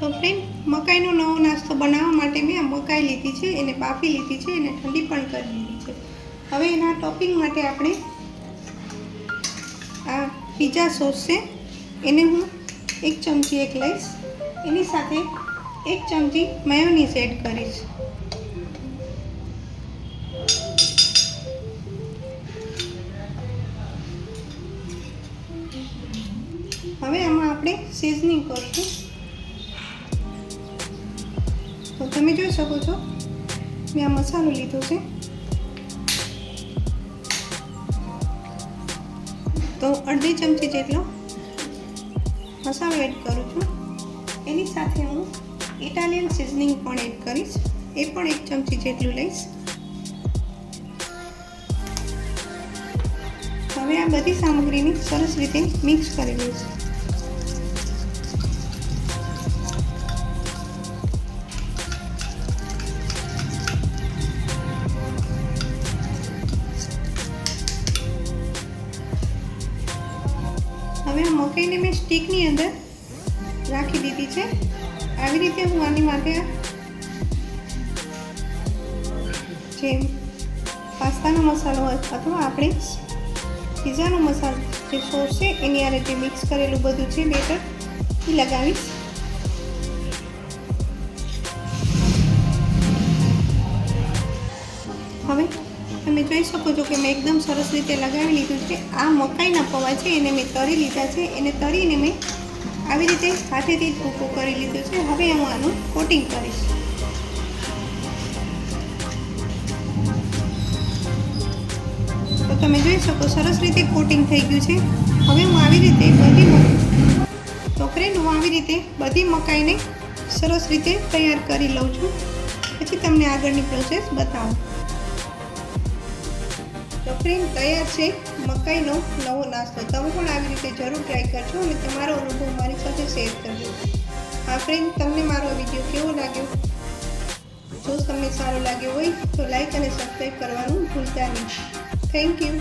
તો ફ્રેન્ડ મકાઈનો નવો નાસ્તો બનાવવા માટે મેં આ મકાઈ લીધી છે, એને બાફી લીધી છે, એને ઠંડી પણ કરી લીધી છે. હવે એના ટોપિંગ માટે આપણે આ પીઝા સોસ છે, એને હું એક ચમચી એક લઈશ. એની સાથે એક ચમચી મેયોનીઝ એડ કરીશ. હવે આમાં આપણે સિઝનિંગ કરશું. તમે જોઈ શકો છો. મેં આ મસાલો લીધો છે. તો અડધી ચમચી જેટલો મસાલો એડ કરું છું. એની સાથે હું ઇટાલિયન સિઝનિંગ પણ એડ કરીશ. એ પણ એક ચમચી જેટલું લઈશ. હવે આ બધી સામગ્રીને સરસ રીતે મિક્સ કરી લઈશ. હવે આ મકાઈને મેં સ્ટીકની અંદર રાખી દીધી છે. આવી રીતે હું આની માટે જે પાસ્તાનો મસાલો અથવા આપણે પીઝાનો મસાલો જે સોસ છે, એની આરે જે મિક્સ કરેલું બધું છે, બેટર, એ લગાવીશ. હવે તમે જોઈ શકો છો કે મેં એકદમ સરસ રીતે લગાવી લીધું છે. આ મકાઈના પૌવા છે, એને મેં તરી લીધા છે. એને તરીને મેં આવી રીતે હાથેથી જ ભૂકો કરી લીધો છે. હવે હું આનું કોટિંગ કરીશ. તો તમે જોઈ શકો, સરસ રીતે કોટિંગ થઈ ગયું છે. હવે હું આવી રીતે બધી તો ફ્રેન્ડ હું આવી રીતે બધી મકાઈને સરસ રીતે તૈયાર કરી લઉં છું. પછી તમને આગળની પ્રોસેસ બતાવું. ફ્રેન્ડ તૈયાર છે, મકાઈનો નવો નાસ્તો. તમે પણ આવી રીતે જરૂર ટ્રાય કરજો અને તમારો અનુભવ મારી સાથે શેર કરજો. હા ફ્રેન્ડ તમને મારો વીડિયો કેવો લાગ્યો? જો તમને સારો લાગ્યો હોય તો લાઈક અને સબસ્ક્રાઈબ કરવાનું ભૂલતા નહીં. Thank you